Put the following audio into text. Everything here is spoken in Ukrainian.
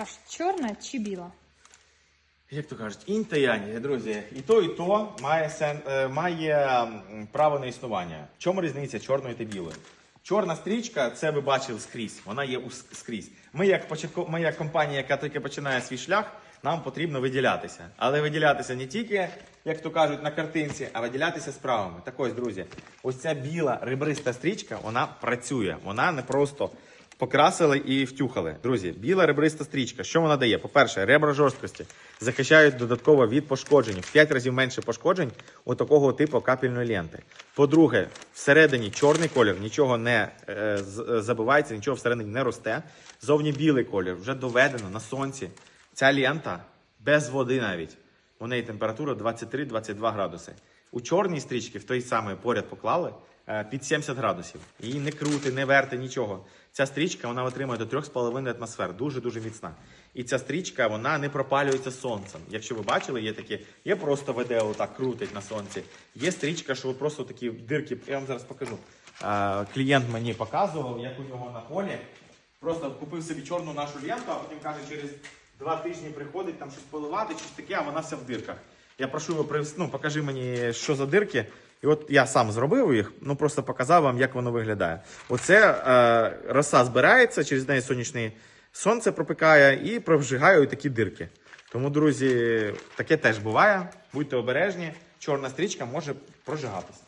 Аж чорна чи біла? Як то кажуть, інь та янь, друзі, і то, і то має сен, е, має право на існування. В чому різниця чорної та білої? Чорна стрічка, це ви бачили скрізь. Вона є скрізь. Ми, як початко, ми, як компанія, яка тільки починає свій шлях, нам потрібно виділятися. Але виділятися не тільки, як то кажуть, на картинці, а виділятися справами. Так ось, друзі, ось ця біла ребриста стрічка, вона працює. Вона не просто покрасили і втюхали. Друзі, біла ребриста стрічка. Що вона дає? По-перше, ребра жорсткості захищають додатково від пошкоджень. В 5 разів менше пошкоджень у такого типу капельної ленти. По-друге, всередині чорний колір, нічого не е, е, забивається, нічого всередині не росте. Зовні білий колір, вже доведено на сонці. Ця лента без води навіть. У неї температура 23-22 градуси. У чорній стрічці, в той самий поряд поклали під 70 градусів. Її не крути, не верти, нічого. Ця стрічка вона отримує до 3,5 атмосфер, дуже-дуже міцна. І ця стрічка вона не пропалюється сонцем. Якщо ви бачили, є такі, є просто видео так крутить на сонці. Є стрічка, що просто такі дирки. Я вам зараз покажу. Е, Клієнт мені показував, як у нього на полі. Просто купив собі чорну нашу ленту, а потім каже, через два тижні приходить там щось поливати, щось таке, а вона вся в дирках. Я прошу його ну, покажи мені, що за дирки. І от я сам зробив їх, ну просто показав вам, як воно виглядає. Оце е, роса збирається, через неї сонячне сонце пропікає і провжигає такі дирки. Тому, друзі, таке теж буває. Будьте обережні, чорна стрічка може прожигатися.